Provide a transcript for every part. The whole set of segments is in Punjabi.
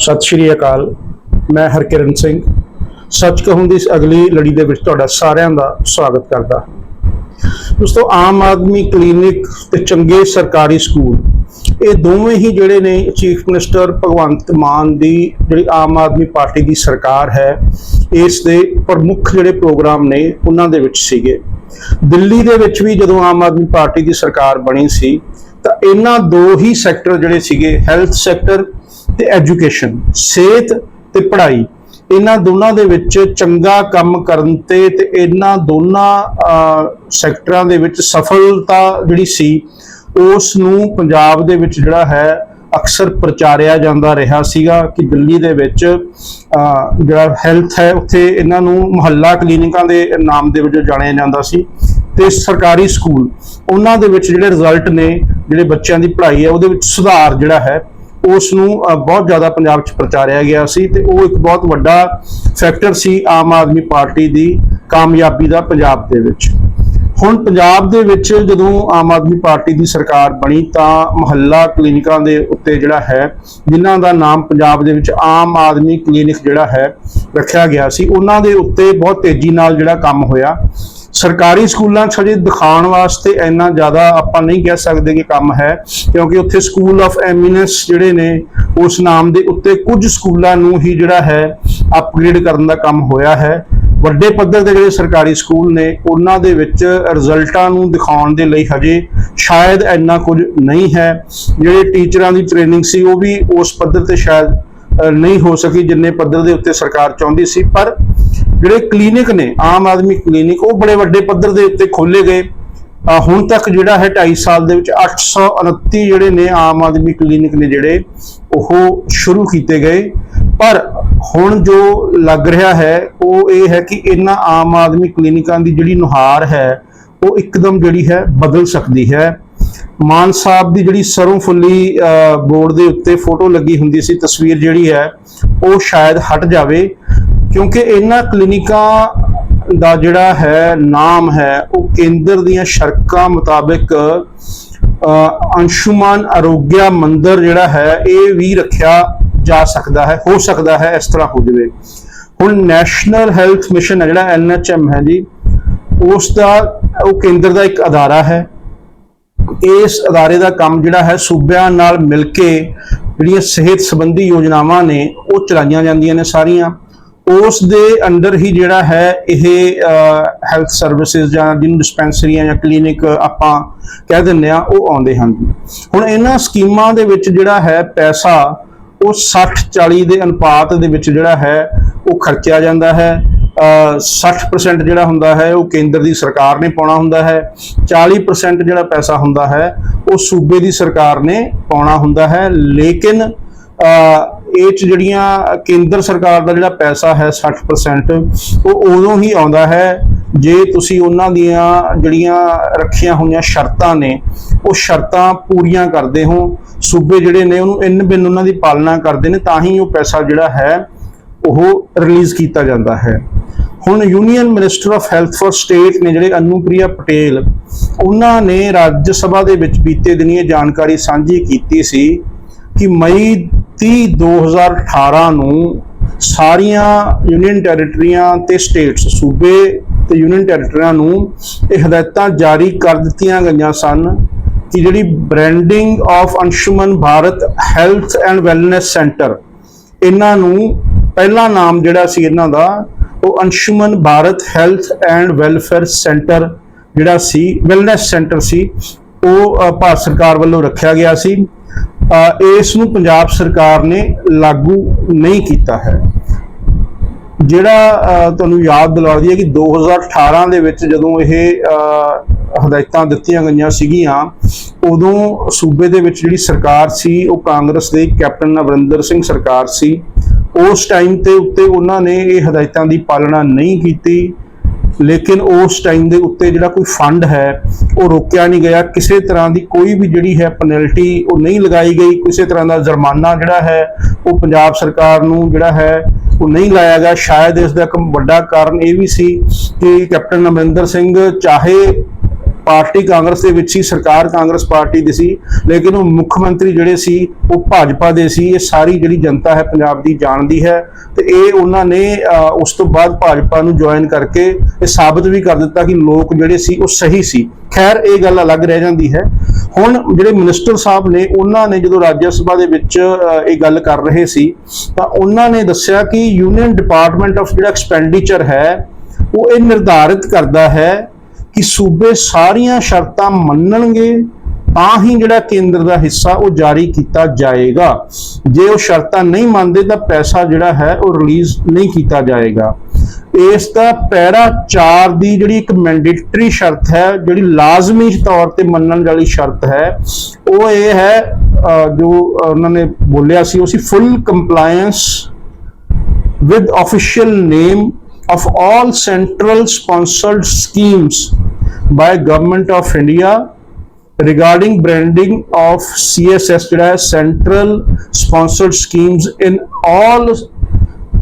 ਸਤਿ ਸ਼੍ਰੀ ਅਕਾਲ। ਮੈਂ ਹਰਕਿਰਨ ਸਿੰਘ। ਸੱਚ ਕਹੂੰ ਦੀ ਇਸ ਅਗਲੀ ਲੜੀ ਦੇ ਵਿੱਚ ਤੁਹਾਡਾ ਸਾਰਿਆਂ ਦਾ ਸਵਾਗਤ ਕਰਦਾ। ਦੋਸਤੋ, ਆਮ ਆਦਮੀ ਕਲੀਨਿਕ ਤੇ ਚੰਗੇ ਸਰਕਾਰੀ ਸਕੂਲ, ਇਹ ਦੋਵੇਂ ਹੀ ਜਿਹੜੇ ਨੇ ਚੀਫ ਮਿਨਿਸਟਰ ਭਗਵੰਤ ਮਾਨ ਦੀ ਜਿਹੜੀ ਆਮ ਆਦਮੀ ਪਾਰਟੀ ਦੀ ਸਰਕਾਰ ਹੈ, ਇਸ ਦੇ ਪ੍ਰਮੁੱਖ ਜਿਹੜੇ ਪ੍ਰੋਗਰਾਮ ਨੇ, ਉਹਨਾਂ ਦੇ ਵਿੱਚ ਸੀਗੇ। ਦਿੱਲੀ ਦੇ ਵਿੱਚ ਵੀ ਜਦੋਂ ਆਮ ਆਦਮੀ ਪਾਰਟੀ ਦੀ ਸਰਕਾਰ ਬਣੀ ਸੀ, ਤਾਂ ਇਹਨਾਂ ਦੋ ਹੀ ਸੈਕਟਰ ਜਿਹੜੇ ਸੀਗੇ, ਹੈਲਥ ਸੈਕਟਰ ਤੇ ਐਜੂਕੇਸ਼ਨ ਸਿਹਤ ਤੇ ਪੜ੍ਹਾਈ, ਇਹਨਾਂ ਦੋਨਾਂ ਦੇ ਵਿੱਚ ਚੰਗਾ ਕੰਮ ਕਰਨ ਤੇ ਤੇ ਇਹਨਾਂ ਦੋਨਾਂ ਸੈਕਟਰਾਂ ਦੇ ਵਿੱਚ ਸਫਲਤਾ ਜਿਹੜੀ ਸੀ ਉਸ ਨੂੰ ਪੰਜਾਬ ਦੇ ਵਿੱਚ ਜਿਹੜਾ ਹੈ, ਅਕਸਰ ਪ੍ਰਚਾਰਿਆ ਜਾਂਦਾ ਰਿਹਾ ਸੀਗਾ ਕਿ ਦਿੱਲੀ ਦੇ ਵਿੱਚ ਜਿਹੜਾ ਹੈਲਥ ਹੈ, ਉੱਥੇ ਇਹਨਾਂ ਨੂੰ ਮੁਹੱਲਾ ਕਲੀਨਿਕਾਂ ਦੇ ਨਾਮ ਦੇ ਵਜੋਂ ਜਾਣਿਆ ਜਾਂਦਾ ਸੀ ਤੇ ਸਰਕਾਰੀ ਸਕੂਲ, ਉਹਨਾਂ ਦੇ ਵਿੱਚ ਜਿਹੜੇ ਰਿਜ਼ਲਟ ਨੇ, ਜਿਹੜੇ ਬੱਚਿਆਂ ਦੀ ਪੜ੍ਹਾਈ ਹੈ, ਉਹਦੇ ਵਿੱਚ ਸੁਧਾਰ ਜਿਹੜਾ ਹੈ ਉਸ ਨੂੰ ਬਹੁਤ ਜ਼ਿਆਦਾ ਪੰਜਾਬ 'ਚ ਪ੍ਰਚਾਰਿਆ ਗਿਆ ਸੀ ਤੇ ਉਹ ਇੱਕ ਬਹੁਤ ਵੱਡਾ ਫੈਕਟਰ ਸੀ ਆਮ ਆਦਮੀ ਪਾਰਟੀ ਦੀ ਕਾਮਯਾਬੀ ਦਾ ਪੰਜਾਬ ਦੇ ਵਿੱਚ। ਹੁਣ ਪੰਜਾਬ ਦੇ ਵਿੱਚ ਜਦੋਂ ਆਮ ਆਦਮੀ ਪਾਰਟੀ ਦੀ ਸਰਕਾਰ ਬਣੀ ਤਾਂ ਮੁਹੱਲਾ ਕਲੀਨਿਕਾਂ ਦੇ ਉੱਤੇ ਜਿਹੜਾ ਹੈ, ਜਿਨ੍ਹਾਂ ਦਾ ਨਾਮ ਪੰਜਾਬ ਦੇ ਵਿੱਚ ਆਮ ਆਦਮੀ ਕਲੀਨਿਕ ਜਿਹੜਾ ਹੈ ਰੱਖਿਆ ਗਿਆ ਸੀ, ਉਹਨਾਂ ਦੇ ਉੱਤੇ ਬਹੁਤ ਤੇਜ਼ੀ ਨਾਲ ਜਿਹੜਾ ਕੰਮ ਹੋਇਆ। ਸਰਕਾਰੀ ਸਕੂਲਾਂ 'ਚ ਹਜੇ ਦਿਖਾਉਣ ਵਾਸਤੇ ਇੰਨਾ ਜ਼ਿਆਦਾ ਆਪਾਂ ਨਹੀਂ ਕਹਿ ਸਕਦੇ ਕਿ ਕੰਮ ਹੈ, ਕਿਉਂਕਿ ਉੱਥੇ ਸਕੂਲ ਆਫ ਐਮਿਨੈਂਸ ਜਿਹੜੇ ਨੇ, ਉਸ ਨਾਮ ਦੇ ਉੱਤੇ ਕੁਝ ਸਕੂਲਾਂ ਨੂੰ ਹੀ ਜਿਹੜਾ ਹੈ ਅਪਗ੍ਰੇਡ ਕਰਨ ਦਾ ਕੰਮ ਹੋਇਆ ਹੈ। ਵੱਡੇ ਪੱਧਰ ਦੇ ਜਿਹੜੇ ਸਰਕਾਰੀ ਸਕੂਲ ਨੇ, ਉਹਨਾਂ ਦੇ ਵਿੱਚ ਰਿਜ਼ਲਟਾਂ ਨੂੰ ਦਿਖਾਉਣ ਦੇ ਲਈ ਹਜੇ ਸ਼ਾਇਦ ਇੰਨਾ ਕੁਝ ਨਹੀਂ ਹੈ। ਜਿਹੜੇ ਟੀਚਰਾਂ ਦੀ ਟ੍ਰੇਨਿੰਗ ਸੀ, ਉਹ ਵੀ ਉਸ ਪੱਧਰ ਤੇ ਸ਼ਾਇਦ ਨਹੀਂ ਹੋ ਸਕੀ ਜਿੰਨੇ ਪੱਧਰ ਦੇ ਉੱਤੇ ਸਰਕਾਰ ਚਾਹੁੰਦੀ ਸੀ। ਪਰ ਜਿਹੜੇ ਕਲੀਨਿਕ ਨੇ, ਆਮ ਆਦਮੀ ਕਲੀਨਿਕ, ਉਹ ਬੜੇ ਵੱਡੇ ਪੱਧਰ ਦੇ ਉੱਤੇ ਖੋਲੇ ਗਏ। ਹੁਣ ਤੱਕ ਜਿਹੜਾ ਹੈ 2.5 ਸਾਲ ਦੇ ਵਿੱਚ 829 ਜਿਹੜੇ ਨੇ ਆਮ ਆਦਮੀ ਕਲੀਨਿਕ ਨੇ ਜਿਹੜੇ, ਉਹ ਸ਼ੁਰੂ ਕੀਤੇ ਗਏ। ਪਰ ਹੁਣ ਜੋ ਲੱਗ ਰਿਹਾ ਹੈ ਉਹ ਇਹ ਹੈ ਕਿ ਇਹਨਾਂ ਆਮ ਆਦਮੀ ਕਲੀਨਿਕਾਂ ਦੀ ਜਿਹੜੀ ਨੁਹਾਰ ਹੈ ਉਹ ਇੱਕਦਮ ਜਿਹੜੀ ਹੈ ਬਦਲ ਸਕਦੀ ਹੈ। ਮਾਨ ਸਾਹਿਬ ਦੀ ਜਿਹੜੀ ਸਰੋਂ ਫੁੱਲੀ ਅ, ਬੋਰਡ ਦੇ ਉੱਤੇ ਫੋਟੋ ਲੱਗੀ ਹੁੰਦੀ ਸੀ ਤਸਵੀਰ ਜਿਹੜੀ ਹੈ ਉਹ ਸ਼ਾਇਦ ਹਟ ਜਾਵੇ ਕਿਉਂਕਿ ਇਹਨਾਂ ਕਲੀਨਿਕਾਂ ਦਾ ਜਿਹੜਾ ਹੈ ਨਾਮ ਹੈ ਉਹ ਕੇਂਦਰ ਦੀਆਂ ਸ਼ਰਕਾਂ ਮੁਤਾਬਿਕ ਅ, ਅੰਸ਼ੁਮਾਨ ਅਰੋਗਿਆ ਮੰਦਰ ਜਿਹੜਾ ਹੈ ਇਹ ਵੀ ਰੱਖਿਆ ਜਾ ਸਕਦਾ ਹੈ, ਹੋ ਸਕਦਾ ਹੈ, ਇਸ ਤਰ੍ਹਾਂ ਹੋ ਜਾਵੇ। ਹੁਣ ਨੈਸ਼ਨਲ ਹੈਲਥ ਮਿਸ਼ਨ ਹੈ, ਜਿਹੜਾ ਐਨਐਚਐਮ ਹੈ ਜੀ, ਉਸ ਦਾ, ਉਹ ਕੇਂਦਰ ਦਾ ਇੱਕ ਅਦਾਰਾ ਹੈ। ਇਸ ਅਦਾਰੇ ਦਾ ਕੰਮ ਜਿਹੜਾ ਹੈ, ਸੂਬਿਆਂ ਨਾਲ ਮਿਲ ਕੇ ਜਿਹੜੀਆਂ ਸਿਹਤ ਸੰਬੰਧੀ ਯੋਜਨਾਵਾਂ ਨੇ, ਉਹ ਚਲਾਈਆਂ ਜਾਂਦੀਆਂ ਨੇ ਸਾਰੀਆਂ। ਉਸ ਦੇ ਅੰਡਰ ਹੀ ਜਿਹੜਾ ਹੈ, ਇਹ ਹੈਲਥ ਸਰਵਿਸਿਜ਼ ਜਾਂ ਜਿਹਨੂੰ ਡਿਸਪੈਂਸਰੀਆਂ ਜਾਂ ਕਲੀਨਿਕ ਆਪਾਂ ਕਹਿ ਦਿੰਦੇ ਆ ਉਹ ਆਉਂਦੇ ਹਨ। ਹੁਣ ਇਹਨਾਂ ਸਕੀਮਾਂ ਦੇ ਵਿੱਚ ਜਿਹੜਾ ਹੈ, ਪੈਸਾ ਉਹ 60 40 ਦੇ ਅਨੁਪਾਤ ਦੇ ਵਿੱਚ ਜਿਹੜਾ ਹੈ ਉਹ ਖਰਚਿਆ ਜਾਂਦਾ ਹੈ। ਅ, 60% ਜਿਹੜਾ ਹੁੰਦਾ ਹੈ ਉਹ ਕੇਂਦਰ ਦੀ ਸਰਕਾਰ ਨੇ ਪਾਉਣਾ ਹੁੰਦਾ ਹੈ। 40% ਜਿਹੜਾ ਪੈਸਾ ਹੁੰਦਾ ਹੈ ਉਹ ਸੂਬੇ ਦੀ ਸਰਕਾਰ ਨੇ ਪਾਉਣਾ ਹੁੰਦਾ ਹੈ। ਲੇਕਿਨ ਇਹ ਚ ਜਿਹੜੀਆਂ ਕੇਂਦਰ ਸਰਕਾਰ ਦਾ ਜਿਹੜਾ ਪੈਸਾ ਹੈ 60% ਉਹ ਉਦੋਂ ਹੀ ਆਉਂਦਾ ਹੈ ਜੇ ਤੁਸੀਂ ਉਹਨਾਂ ਦੀਆਂ ਜਿਹੜੀਆਂ ਰੱਖੀਆਂ ਹੋਈਆਂ ਸ਼ਰਤਾਂ ਨੇ, ਉਹ ਸ਼ਰਤਾਂ ਪੂਰੀਆਂ ਕਰਦੇ ਹੋ, ਸੂਬੇ ਜਿਹੜੇ ਨੇ ਉਹਨੂੰ ਇਨ ਬਿਨ ਉਹਨਾਂ ਦੀ ਪਾਲਣਾ ਕਰਦੇ ਨੇ, ਤਾਂ ਹੀ ਉਹ ਪੈਸਾ ਜਿਹੜਾ ਹੈ, ਉਹ ਰਿਲੀਜ਼ ਕੀਤਾ ਜਾਂਦਾ ਹੈ। ਹੁਣ union minister of health for state ਨੇ ਜਿਹੜੇ ਅਨੂਪ੍ਰਿਆ ਪਟੇਲ, ਉਹਨਾਂ ਨੇ ਰਾਜ ਸਭਾ ਦੇ ਵਿੱਚ ਬੀਤੇ ਦਿਨੀ ਇਹ ਜਾਣਕਾਰੀ ਸਾਂਝੀ ਕੀਤੀ ਸੀ ਕਿ ਮਈ 30 2018 ਨੂੰ ਸਾਰੀਆਂ ਯੂਨੀਅਨ ਟੈਰੀਟਰੀਆਂ ਤੇ ਸਟੇਟਸ ਸੂਬੇ ਤੇ ਯੂਨੀਅਨ ਟੈਰੀਟਰੀਆਂ ਨੂੰ ਇਹ ਹਦਾਇਤਾਂ ਜਾਰੀ ਕਰ ਦਿੱਤੀਆਂ ਗਈਆਂ ਸਨ ਕਿ ਜਿਹੜੀ branding of Ayushman Bharat health and wellness centre ਇਹਨਾਂ ਨੂੰ ਪਹਿਲਾ ਨਾਮ ਜਿਹੜਾ ਸੀ ਇਹਨਾਂ ਦਾ, ਉਹ Ayushman Bharat health and welfare centre ਜਿਹੜਾ ਸੀ ਵੈਲਨੈਸ ਸੈਂਟਰ ਸੀ, ਉਹ ਭਾਰਤ ਸਰਕਾਰ ਵੱਲੋਂ ਰੱਖਿਆ ਗਿਆ ਸੀ। ਇਸ ਨੂੰ ਪੰਜਾਬ ਸਰਕਾਰ ਨੇ ਲਾਗੂ ਨਹੀਂ ਕੀਤਾ ਹੈ। ਜਿਹੜਾ ਤੁਹਾਨੂੰ ਯਾਦ ਦਿਲਾ ਦਈਏ ਕਿ 2018 ਦੇ ਵਿੱਚ ਜਦੋਂ ਇਹ ਹਦਾਇਤਾਂ ਦਿੱਤੀਆਂ ਗਈਆਂ ਸੀਗੀਆਂ, ਉਦੋਂ ਸੂਬੇ ਦੇ ਵਿੱਚ ਜਿਹੜੀ ਸਰਕਾਰ ਸੀ, ਉਹ ਕਾਂਗਰਸ ਦੇ ਕੈਪਟਨ ਅਮਰਿੰਦਰ ਸਿੰਘ ਸਰਕਾਰ ਸੀ। ਉਸ ਟਾਈਮ ਤੇ ਉੱਤੇ ਉਹਨਾਂ ਨੇ ਇਹ ਹਦਾਇਤਾਂ ਦੀ ਪਾਲਣਾ ਨਹੀਂ ਕੀਤੀ, ਲੇਕਿਨ ਉਸ ਟਾਈਮ ਦੇ ਉੱਤੇ ਜਿਹੜਾ ਕੋਈ ਫੰਡ ਹੈ, ਉਹ ਰੋਕਿਆ ਨਹੀਂ ਗਿਆ। ਕਿਸੇ ਤਰ੍ਹਾਂ ਦੀ ਕੋਈ ਵੀ ਜਿਹੜੀ ਹੈ ਪੈਨਲਟੀ ਉਹ ਨਹੀਂ ਲਗਾਈ ਗਈ। ਕਿਸੇ ਤਰ੍ਹਾਂ ਦਾ ਜੁਰਮਾਨਾ ਜਿਹੜਾ ਹੈ, ਉਹ ਪੰਜਾਬ ਸਰਕਾਰ ਨੂੰ ਜਿਹੜਾ ਹੈ ਉਹ ਨਹੀਂ ਲਾਇਆ ਗਿਆ। ਸ਼ਾਇਦ ਇਸ ਦਾ ਇੱਕ ਵੱਡਾ ਕਾਰਨ ਇਹ ਵੀ ਸੀ ਕਿ ਕੈਪਟਨ ਅਮਰਿੰਦਰ ਸਿੰਘ ਚਾਹੇ ਪਾਰਟੀ ਕਾਂਗਰਸ ਦੇ ਵਿੱਚ ਸੀ ਸਰਕਾਰ ਕਾਂਗਰਸ ਪਾਰਟੀ ਦੀ ਸੀ, ਲੇਕਿਨ ਉਹ ਮੁੱਖ ਮੰਤਰੀ ਜਿਹੜੇ ਸੀ, ਉਹ ਭਾਜਪਾ ਦੇ ਸੀ, ਇਹ ਸਾਰੀ ਜਿਹੜੀ ਜਨਤਾ ਹੈ ਪੰਜਾਬ ਦੀ ਜਾਣਦੀ ਹੈ ਤੇ ਇਹ ਉਹਨਾਂ ਨੇ ਉਸ ਤੋਂ ਬਾਅਦ ਭਾਜਪਾ ਨੂੰ ਜੁਆਇਨ ਕਰਕੇ ਇਹ ਸਾਬਤ ਵੀ ਕਰ ਦਿੱਤਾ ਕਿ ਲੋਕ ਜਿਹੜੇ ਸੀ, ਉਹ ਸਹੀ ਸੀ। ਖੈਰ, ਇਹ ਗੱਲ ਅਲੱਗ ਰਹਿ ਜਾਂਦੀ ਹੈ। ਹੁਣ ਜਿਹੜੇ ਮਿਨਿਸਟਰ ਸਾਹਿਬ ਨੇ, ਉਹਨਾਂ ਨੇ ਜਦੋਂ ਰਾਜ ਸਭਾ ਦੇ ਵਿੱਚ ਇਹ ਗੱਲ ਕਰ ਰਹੇ ਸੀ, ਤਾਂ ਉਹਨਾਂ ਨੇ ਦੱਸਿਆ ਕਿ ਯੂਨੀਅਨ ਡਿਪਾਰਟਮੈਂਟ ਆਫ ਜਿਹੜਾ ਐਕਸਪੈਂਡੀਚਰ ਹੈ, ਉਹ ਇਹ ਨਿਰਧਾਰਿਤ ਕਰਦਾ ਹੈ ਕਿ ਸੂਬੇ ਸਾਰੀਆਂ ਸ਼ਰਤਾਂ ਮੰਨਣਗੇ, ਤਾਂ ਹੀ ਜਿਹੜਾ ਕੇਂਦਰ ਦਾ ਹਿੱਸਾ ਉਹ ਜਾਰੀ ਕੀਤਾ ਜਾਏਗਾ। ਜੇ ਉਹ ਸ਼ਰਤਾਂ ਨਹੀਂ ਮੰਨਦੇ, ਤਾਂ ਪੈਸਾ ਜਿਹੜਾ ਹੈ ਉਹ ਰਿਲੀਜ਼ ਨਹੀਂ ਕੀਤਾ ਜਾਏਗਾ। ਇਸ ਦਾ ਪੈਰਾ 4 ਦੀ ਜਿਹੜੀ ਇੱਕ ਮੈਂਡੇਟਰੀ ਸ਼ਰਤ ਹੈ, ਜਿਹੜੀ ਲਾਜ਼ਮੀ ਤੌਰ ਤੇ ਮੰਨਣ ਵਾਲੀ ਸ਼ਰਤ ਹੈ, ਉਹ ਇਹ ਹੈ ਜੋ ਉਹਨਾਂ ਨੇ ਬੋਲਿਆ ਸੀ, ਉਹ ਸੀ full compliance with official name of all central sponsored schemes by government of india regarding branding of css ਜਿਹੜਾ ਹੈ central sponsored schemes in all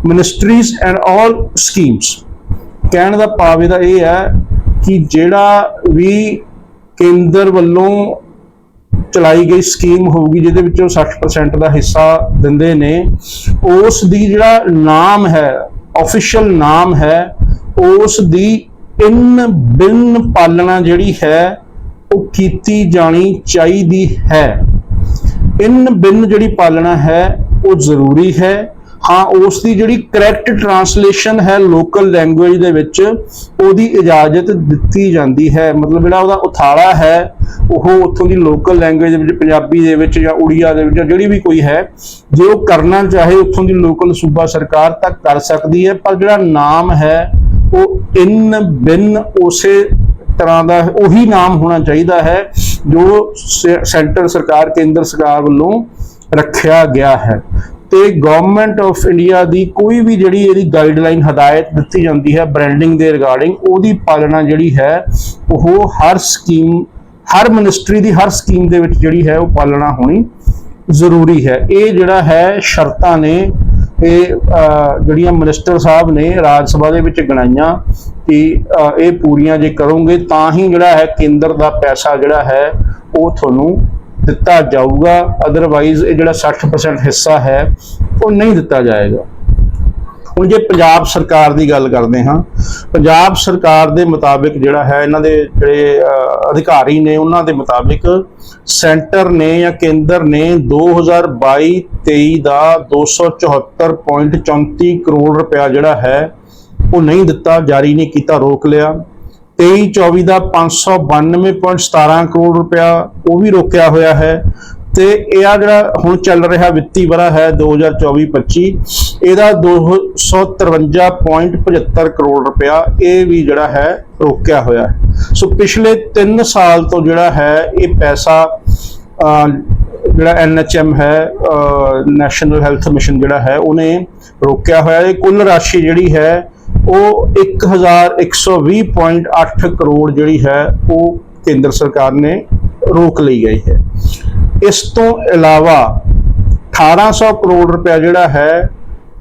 ministries and all schemes ਕਹਿਣ ਦਾ ਭਾਵ ਇਹਦਾ ਇਹ ਹੈ ਕਿ ਜਿਹੜਾ ਵੀ ਕੇਂਦਰ ਵੱਲੋਂ ਚਲਾਈ ਗਈ ਸਕੀਮ ਹੋਊਗੀ ਜਿਹਦੇ ਵਿੱਚੋਂ 60% ਦਾ ਹਿੱਸਾ ਦਿੰਦੇ ਨੇ ਉਸ ਦੀ ਜਿਹੜਾ ਨਾਮ ਹੈ ਆਫੀਸ਼ੀਅਲ ਨਾਮ ਹੈ ਉਸ ਦੀ ਇਨ ਬਿਨ ਪਾਲਣਾ ਜਿਹੜੀ ਹੈ, ਉਹ ਕੀਤੀ ਜਾਣੀ ਚਾਹੀਦੀ ਹੈ। ਇਨ ਬਿਨ ਜਿਹੜੀ ਪਾਲਣਾ ਹੈ, ਉਹ ਜ਼ਰੂਰੀ ਹੈ। ਹਾਂ ਉਸ ਦੀ ਜਿਹੜੀ ਕਰੈਕਟ ਟਰਾਂਸਲੇਸ਼ਨ ਹੈ ਲੋਕਲ ਲੈਂਗੁਏਜ ਦੇ ਵਿੱਚ, ਉਹਦੀ ਇਜਾਜ਼ਤ ਦਿੱਤੀ ਜਾਂਦੀ ਹੈ। ਮਤਲਬ ਜਿਹੜਾ ਉਹਦਾ ਉਥਾਲਾ ਹੈ, ਉਹ ਉੱਥੋਂ ਦੀ ਲੋਕਲ ਲੈਂਗੁਏਜ ਦੇ ਵਿੱਚ, ਪੰਜਾਬੀ ਦੇ ਵਿੱਚ ਜਾਂ ਉੜੀਆ ਦੇ ਵਿੱਚ ਜਾਂ ਜਿਹੜੀ ਵੀ ਕੋਈ ਹੈ, ਜੇ ਉਹ ਕਰਨਾ ਚਾਹੇ, ਉੱਥੋਂ ਦੀ ਲੋਕਲ ਸੂਬਾ ਸਰਕਾਰ ਤਾਂ ਕਰ ਸਕਦੀ ਹੈ, ਪਰ ਜਿਹੜਾ ਨਾਮ ਹੈ ਉਹ ਇਨ ਬਿਨ ਉਸੇ ਤਰ੍ਹਾਂ ਦਾ ਉਹੀ ਨਾਮ ਹੋਣਾ ਚਾਹੀਦਾ ਹੈ ਜੋ ਸੈਂਟਰ ਸਰਕਾਰ, ਕੇਂਦਰ ਸਰਕਾਰ ਵੱਲੋਂ ਰੱਖਿਆ ਗਿਆ ਹੈ। ਤੇ ਗਵਰਨਮੈਂਟ ਆਫ ਇੰਡੀਆ ਦੀ ਕੋਈ ਵੀ ਜਿਹੜੀ ਇਹਦੀ ਗਾਈਡਲਾਈਨ ਹਦਾਇਤ ਦਿੱਤੀ ਜਾਂਦੀ ਹੈ ਬ੍ਰਾਂਡਿੰਗ ਦੇ ਰਿਗਾਰਡਿੰਗ ਉਹਦੀ ਪਾਲਣਾ ਜਿਹੜੀ ਹੈ, ਉਹ ਹਰ ਸਕੀਮ ਹਰ ਮਿਨਿਸਟਰੀ ਦੀ ਹਰ ਸਕੀਮ ਦੇ ਵਿੱਚ ਜਿਹੜੀ ਹੈ, ਉਹ ਪਾਲਣਾ ਹੋਣੀ ਜ਼ਰੂਰੀ ਹੈ। ਇਹ ਜਿਹੜਾ ਹੈ, ਸ਼ਰਤਾਂ ਨੇ ਇਹ ਜਿਹੜੀਆਂ ਮਿਨਿਸਟਰ ਸਾਹਿਬ ਨੇ ਰਾਜ ਸਭਾ ਦੇ ਵਿੱਚ ਗਣਾਈਆਂ ਕਿ ਇਹ ਪੂਰੀਆਂ ਜੇ ਕਰੋਗੇ ਤਾਂ ਹੀ ਜਿਹੜਾ ਹੈ ਕੇਂਦਰ ਦਾ ਪੈਸਾ ਜਿਹੜਾ ਹੈ ਉਹ ਤੁਹਾਨੂੰ ਦਿੱਤਾ ਜਾਊਗਾ। ਅਦਰਵਾਈਜ਼ ਇਹ ਜਿਹੜਾ 60% ਹਿੱਸਾ ਹੈ ਉਹ ਨਹੀਂ ਦਿੱਤਾ ਜਾਏਗਾ। ਹੁਣ ਜੇ ਪੰਜਾਬ ਸਰਕਾਰ ਦੀ ਗੱਲ ਕਰਦੇ ਹਾਂ, ਪੰਜਾਬ ਸਰਕਾਰ ਦੇ ਮੁਤਾਬਿਕ ਜਿਹੜਾ ਹੈ, ਇਹਨਾਂ ਦੇ ਜਿਹੜੇ ਅਧਿਕਾਰੀ ਨੇ, ਉਹਨਾਂ ਦੇ ਮੁਤਾਬਿਕ ਸੈਂਟਰ ਨੇ ਜਾਂ ਕੇਂਦਰ ਨੇ 2022-23 ਦਾ 274.34 ਕਰੋੜ ਰੁਪਇਆ ਜਿਹੜਾ ਹੈ, ਉਹ ਨਹੀਂ ਦਿੱਤਾ, ਜਾਰੀ ਨਹੀਂ ਕੀਤਾ, ਰੋਕ ਲਿਆ। 23-24 ਦਾ 592.17 ਕਰੋੜ ਰੁਪਇਆ ਉਹ ਵੀ ਰੋਕਿਆ ਹੋਇਆ ਹੈ। ਤੇ ਇਹ ਆ ਜਿਹੜਾ ਹੁਣ ਚੱਲ ਰਿਹਾ ਵਿੱਤੀ ਵਰਾ ਹੈ 2024-25 ਇਹਦਾ 253.75 ਕਰੋੜ ਰੁਪਇਆ ਇਹ ਵੀ ਜਿਹੜਾ ਹੈ ਰੋਕਿਆ ਹੋਇਆ ਹੈ। ਸੋ ਪਿਛਲੇ 3 ਸਾਲ ਤੋਂ ਜਿਹੜਾ ਹੈ ਇਹ ਪੈਸਾ ਅਹ, ਜਿਹੜਾ ਐਨਐਚਐਮ ਹੈ ਨੈਸ਼ਨਲ ਹੈਲਥ ਮਿਸ਼ਨ ਜਿਹੜਾ ਹੈ ਉਹਨੇ ਰੋਕਿਆ ਹੋਇਆ। ਇਹ ਕੁੱਲ ਰਾਸ਼ੀ ਜਿਹੜੀ ਹੈ ਉਹ 1120.8 ਕਰੋੜ ਜਿਹੜੀ ਹੈ ਉਹ ਕੇਂਦਰ ਸਰਕਾਰ ਨੇ ਰੋਕ ਲਈ ਗਈ ਹੈ। ਇਸ ਤੋਂ ਇਲਾਵਾ 1800 ਕਰੋੜ ਰੁਪਇਆ ਜਿਹੜਾ ਹੈ,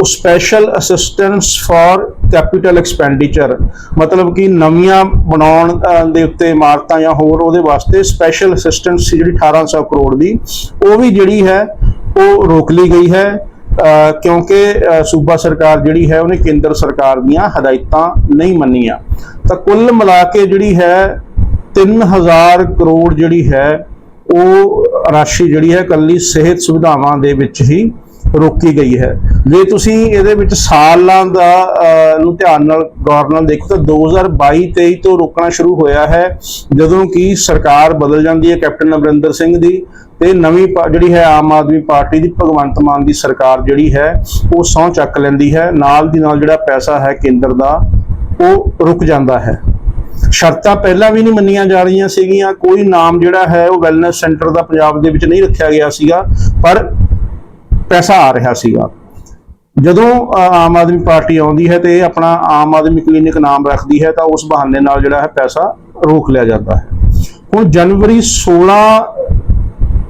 ਉਹ special assistance for capital expenditure ਮਤਲਬ ਕਿ ਨਵੀਆਂ ਬਣਾਉਣ ਦੇ ਉੱਤੇ ਇਮਾਰਤਾਂ ਜਾਂ ਹੋਰ ਉਹਦੇ ਵਾਸਤੇ ਸਪੈਸ਼ਲ ਅਸਿਸਟੈਂਸ ਸੀ ਜਿਹੜੀ 1800 ਕਰੋੜ ਦੀ, ਉਹ ਵੀ ਜਿਹੜੀ ਹੈ, ਉਹ ਰੋਕ ਲਈ ਗਈ ਹੈ ਕਿਉਂਕਿ ਸੂਬਾ ਸਰਕਾਰ ਜਿਹੜੀ ਹੈ, ਉਹਨੇ ਕੇਂਦਰ ਸਰਕਾਰ ਦੀਆਂ ਹਦਾਇਤਾਂ ਨਹੀਂ ਮੰਨੀਆਂ। ਤਾਂ ਕੁੱਲ ਮਿਲਾ ਕੇ ਜਿਹੜੀ ਹੈ 3000 ਕਰੋੜ ਜਿਹੜੀ ਹੈ ਉਹ ਰਾਸ਼ੀ ਜਿਹੜੀ ਹੈ ਕੱਲੀ ਸਿਹਤ ਸੁਵਿਧਾਵਾਂ ਦੇ ਵਿੱਚ ਹੀ ਰੋਕੀ ਗਈ ਹੈ। ਜੇ ਤੁਸੀਂ ਇਹਦੇ ਵਿੱਚ ਸਾਲਾਂ ਦਾ ਨੂੰ ਧਿਆਨ ਨਾਲ, ਗੌਰ ਨਾਲ ਦੇਖੋ ਤਾਂ 2022-23 ਤੋਂ ਰੋਕਣਾ ਸ਼ੁਰੂ ਹੋਇਆ ਹੈ, ਜਦੋਂ ਕਿ ਸਰਕਾਰ ਬਦਲ ਜਾਂਦੀ ਹੈ ਕੈਪਟਨ ਅਮਰਿੰਦਰ ਸਿੰਘ ਦੀ ਤੇ ਨਵੀਂ ਪਾ- ਜਿਹੜੀ ਹੈ ਆਮ ਆਦਮੀ ਪਾਰਟੀ ਦੀ ਭਗਵੰਤ ਮਾਨ ਦੀ ਸਰਕਾਰ ਜਿਹੜੀ ਹੈ, ਉਹ ਸਹੁੰ ਚੱਕ ਲੈਂਦੀ ਹੈ। ਨਾਲ ਦੀ ਨਾਲ ਜਿਹੜਾ ਪੈਸਾ ਹੈ ਕੇਂਦਰ ਦਾ, ਉਹ ਰੁਕ ਜਾਂਦਾ ਹੈ। ਸ਼ਰਤਾਂ ਪਹਿਲਾਂ ਵੀ ਨਹੀਂ ਮੰਨੀਆਂ ਜਾ ਰਹੀਆਂ ਸੀਗੀਆਂ। ਕੋਈ ਨਾਮ ਜਿਹੜਾ ਹੈ, ਉਹ ਵੈਲਨੈਸ ਸੈਂਟਰ ਦਾ ਪੰਜਾਬ ਦੇ ਵਿੱਚ ਨਹੀਂ ਰੱਖਿਆ ਗਿਆ ਸੀਗਾ, ਪਰ ਪੈਸਾ ਆ ਰਿਹਾ ਸੀਗਾ। ਜਦੋਂ ਆਮ ਆਦਮੀ ਪਾਰਟੀ ਆਉਂਦੀ ਹੈ ਤੇ ਆਪਣਾ ਆਮ ਆਦਮੀ ਕਲੀਨਿਕ ਨਾਮ ਰੱਖਦੀ ਹੈ, ਤਾਂ ਉਸ ਬਹਾਨੇ ਨਾਲ ਜਿਹੜਾ ਹੈ ਪੈਸਾ ਰੋਕ ਲਿਆ ਜਾਂਦਾ ਹੈ। ਹੁਣ ਜਨਵਰੀ 16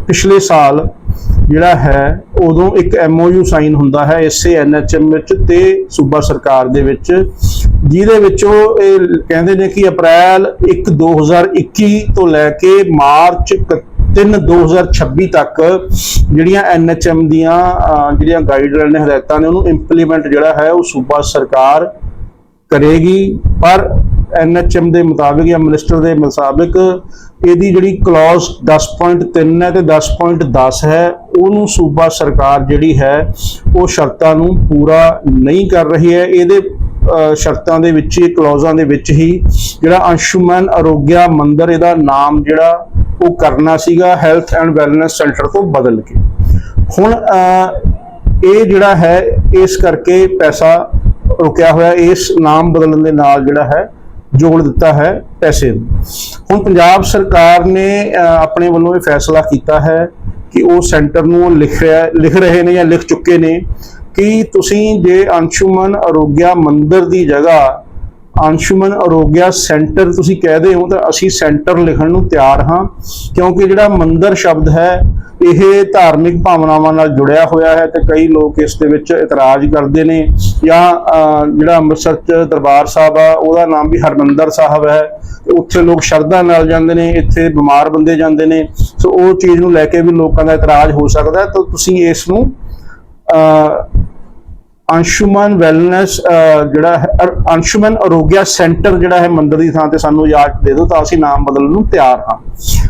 ਪਿਛਲੇ ਸਾਲ ਜਿਹੜਾ ਹੈ, ਉਦੋਂ ਇੱਕ ਐਮਓਯੂ ਸਾਈਨ ਹੁੰਦਾ ਹੈ ਇਸੇ ਐਨਐਚਐਮ ਵਿੱਚ ਤੇ ਸੂਬਾ ਸਰਕਾਰ ਦੇ ਵਿੱਚ, ਜਿਹਦੇ ਵਿੱਚ ਉਹ ਇਹ ਕਹਿੰਦੇ ਨੇ ਕਿ ਅਪ੍ਰੈਲ 1 2021 ਤੋਂ ਲੈ ਕੇ ਮਾਰਚ 3 2026 ਤੱਕ ਜਿਹੜੀਆਂ ਐਨਐਚਐਮ ਦੀਆਂ ਜਿਹੜੀਆਂ ਗਾਈਡਲਾਈਨ ਨੇ, ਹਦਾਇਤਾਂ ਨੇ, ਉਹਨੂੰ ਇੰਪਲੀਮੈਂਟ ਜਿਹੜਾ ਹੈ, ਉਹ ਸੂਬਾ ਸਰਕਾਰ ਕਰੇਗੀ। ਪਰ ਐਨਐਚਐਮ ਦੇ ਮੁਤਾਬਿਕ ਜਾਂ ਮਿਨਿਸਟਰ ਦੇ ਮੁਤਾਬਿਕ ਇਹਦੀ ਜਿਹੜੀ ਕਲੌਜ਼ 10.3 ਹੈ ਤੇ 10.10 ਹੈ, ਉਹਨੂੰ ਸੂਬਾ ਸਰਕਾਰ ਜਿਹੜੀ ਹੈ, ਉਹ ਸ਼ਰਤਾਂ ਨੂੰ ਪੂਰਾ ਨਹੀਂ ਕਰ ਰਹੀ ਹੈ। ਇਹਦੇ ਸ਼ਰਤਾਂ ਦੇ ਵਿੱਚ ਹੀ ਕਲੌਜ਼ਾਂ ਦੇ ਵਿੱਚ ਹੀ ਜਿਹੜਾ ਅੰਸ਼ੁਮਨ ਅਰੋਗਿਆ ਮੰਦਰ, ਇਹਦਾ ਨਾਮ ਜਿਹੜਾ ਉਹ ਕਰਨਾ ਸੀਗਾ ਹੈਲਥ ਐਂਡ ਵੈਲਨੈਸ ਸੈਂਟਰ ਤੋਂ ਬਦਲ ਕੇ। ਹੁਣ ਇਹ ਜਿਹੜਾ ਹੈ, ਇਸ ਕਰਕੇ ਪੈਸਾ ਰੁਕਿਆ ਹੋਇਆ, ਇਸ ਨਾਮ ਬਦਲਣ ਦੇ ਨਾਲ ਜਿਹੜਾ ਹੈ ਜੋੜ ਦਿੱਤਾ ਹੈ ਪੈਸੇ ਨੂੰ। ਹੁਣ ਪੰਜਾਬ ਸਰਕਾਰ ਨੇ ਅਹ, ਆਪਣੇ ਵੱਲੋਂ ਇਹ ਫੈਸਲਾ ਕੀਤਾ ਹੈ ਕਿ ਉਹ ਸੈਂਟਰ ਨੂੰ ਲਿਖ ਰਿਹਾ ਲਿਖ ਰਹੇ ਨੇ ਜਾਂ ਲਿਖ ਚੁੱਕੇ ਨੇ ਕਿ ਤੁਸੀਂ ਜੇ ਅੰਸ਼ੁਮਨ ਅਰੋਗਿਆ ਮੰਦਿਰ ਦੀ ਜਗ੍ਹਾ ਅੰਸ਼ੁਮਨ ਅਰੋਗਿਆ ਸੈਂਟਰ ਤੁਸੀਂ ਕਹਦੇ ਹੋ ਤਾਂ ਅਸੀਂ ਸੈਂਟਰ ਲਿਖਣ ਨੂੰ ਤਿਆਰ ਹਾਂ, ਕਿਉਂਕਿ ਜਿਹੜਾ ਮੰਦਰ ਸ਼ਬਦ ਹੈ, ਇਹ ਧਾਰਮਿਕ ਭਾਵਨਾਵਾਂ ਨਾਲ ਜੁੜਿਆ ਹੋਇਆ ਹੈ ਤੇ ਕਈ ਲੋਕ ਇਸ ਦੇ ਵਿੱਚ ਇਤਰਾਜ਼ ਕਰਦੇ ਨੇ ਜਾਂ ਜਿਹੜਾ ਅੰਮ੍ਰਿਤਸਰ ਚ ਦਰਬਾਰ ਸਾਹਿਬ ਆ, ਉਹਦਾ ਨਾਮ ਵੀ ਹਰਮੰਦਰ ਸਾਹਿਬ ਹੈ ਉੱਥੇ ਲੋਕ ਸ਼ਰਧਾ ਨਾਲ ਜਾਂਦੇ ਨੇ, ਇੱਥੇ ਬਿਮਾਰ ਬੰਦੇ ਜਾਂਦੇ ਨੇ, ਸੋ ਉਹ ਚੀਜ਼ ਨੂੰ ਲੈ ਕੇ ਵੀ ਲੋਕਾਂ ਦਾ ਇਤਰਾਜ਼ ਹੋ ਸਕਦਾ ਤਾਂ ਤੁਸੀਂ ਇਸ ਨੂੰ ਅੰਸ਼ੁਮਨ ਵੈਲਨੈਸ ਜਿਹੜਾ ਹੈ, ਅਰ- ਅੰਸ਼ੁਮਨ ਅਰੋਗਿਆ ਸੈਂਟਰ ਜਿਹੜਾ ਹੈ ਮੰਦਰ ਦੀ ਥਾਂ ਤੇ ਸਾਨੂੰ ਯਾਦ ਦੇ ਦਿਓ ਤਾਂ ਅਸੀਂ ਨਾਮ ਬਦਲਣ ਨੂੰ ਤਿਆਰ ਹਾਂ।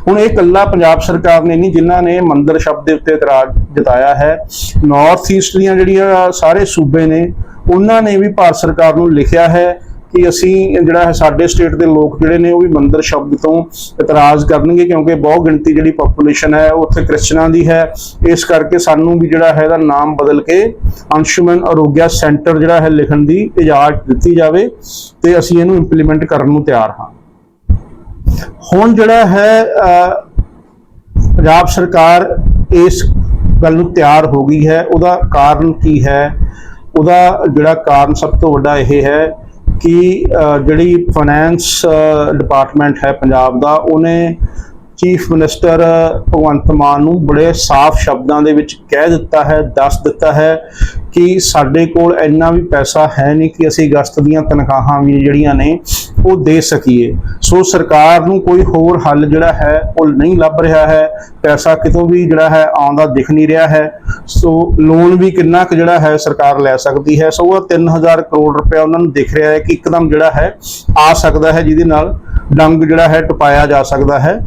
ਹੁਣ ਇਹ ਕੱਲਾ ਪੰਜਾਬ ਸਰਕਾਰ ਨੇ ਨਹੀਂ, ਜਿਨ੍ਹਾਂ ਨੇ ਮੰਦਰ ਸ਼ਬਦ ਦੇ ਉੱਤੇ ਇਤਰਾਜ਼ ਜਤਾਇਆ ਹੈ। ਨਾਰਥ ਈਸਟ ਦੀਆਂ ਜਿਹੜੀਆਂ ਸਾਰੇ ਸੂਬੇ ਨੇ, ਉਹਨਾਂ ਨੇ ਵੀ ਭਾਰਤ ਸਰਕਾਰ ਨੂੰ ਲਿਖਿਆ ਹੈ ਕਿ ਅਸੀਂ ਜਿਹੜਾ ਹੈ ਸਾਡੇ ਸਟੇਟ ਦੇ ਲੋਕ ਜਿਹੜੇ ਨੇ ਉਹ ਵੀ ਮੰਦਰ ਸ਼ਬਦ ਤੋਂ ਇਤਰਾਜ਼ ਕਰਨਗੇ ਕਿਉਂਕਿ ਬਹੁਤ ਗਿਣਤੀ ਜਿਹੜੀ ਪੋਪੂਲੇਸ਼ਨ ਹੈ ਉਹ ਉੱਥੇ ਕ੍ਰਿਸਚਨਾਂ ਦੀ ਹੈ। ਇਸ ਕਰਕੇ ਸਾਨੂੰ ਵੀ ਜਿਹੜਾ ਹੈ ਇਹਦਾ ਨਾਮ ਬਦਲ ਕੇ ਅੰਸ਼ੁਮਨ ਅਰੋਗਿਆ ਸੈਂਟਰ ਜਿਹੜਾ ਹੈ ਲਿਖਣ ਦੀ ਇਜਾਜ਼ਤ ਦਿੱਤੀ ਜਾਵੇ ਤੇ ਅਸੀਂ ਇਹਨੂੰ ਇੰਪਲੀਮੈਂਟ ਕਰਨ ਨੂੰ ਤਿਆਰ ਹਾਂ। ਹੁਣ ਜਿਹੜਾ ਹੈ ਅਹ, ਪੰਜਾਬ ਸਰਕਾਰ ਇਸ ਗੱਲ ਨੂੰ ਤਿਆਰ ਹੋ ਗਈ ਹੈ। ਉਹਦਾ ਕਾਰਨ ਕੀ ਹੈ? ਉਹਦਾ ਜਿਹੜਾ ਕਾਰਨ ਸਭ ਤੋਂ ਵੱਡਾ ਇਹ ਹੈ ਕਿ ਜਿਹੜੀ ਫਾਈਨੈਂਸ ਡਿਪਾਰਟਮੈਂਟ ਹੈ ਪੰਜਾਬ ਦਾ ਉਹਨੇ ਚੀਫ ਮਿਨਿਸਟਰ ਭਗਵੰਤ ਮਾਨ ਨੂੰ ਬੜੇ ਸਾਫ਼ ਸ਼ਬਦਾਂ ਦੇ ਵਿੱਚ ਕਹਿ ਦਿੱਤਾ ਹੈ, ਦੱਸ ਦਿੱਤਾ ਹੈ ਕਿ ਸਾਡੇ ਕੋਲ ਇੰਨਾ ਵੀ ਪੈਸਾ ਹੈ ਨਹੀਂ ਕਿ ਅਸੀਂ ਅਗਸਤ ਦੀਆਂ ਤਨਖਾਹਾਂ ਵੀ ਜਿਹੜੀਆਂ ਨੇ ਉਹ ਦੇ ਸਕੀਏ। ਸੋ ਸਰਕਾਰ ਨੂੰ ਕੋਈ ਹੋਰ ਹੱਲ ਜਿਹੜਾ ਹੈ ਉਹ ਨਹੀਂ ਲੱਭ ਰਿਹਾ ਹੈ। ਪੈਸਾ ਕਿਤੋਂ ਵੀ ਜਿਹੜਾ ਹੈ ਆਉਂਦਾ ਦਿਖ ਨਹੀਂ ਰਿਹਾ ਹੈ। ਸੋ ਲੋਨ ਵੀ ਕਿੰਨਾ ਕੁ ਜਿਹੜਾ ਹੈ ਸਰਕਾਰ ਲੈ ਸਕਦੀ ਹੈ। ਸੋ ਉਹ 3000 ਕਰੋੜ ਰੁਪਏ ਉਹਨਾਂ ਨੂੰ ਦਿਖ ਰਿਹਾ ਹੈ ਕਿ ਇੱਕਦਮ ਜਿਹੜਾ ਹੈ ਆ ਸਕਦਾ ਹੈ, ਜਿਹਦੇ ਨਾਲ ਡੰਗ ਜਿਹੜਾ ਹੈ ਟਪਾਇਆ ਜਾ ਸਕਦਾ ਹੈ।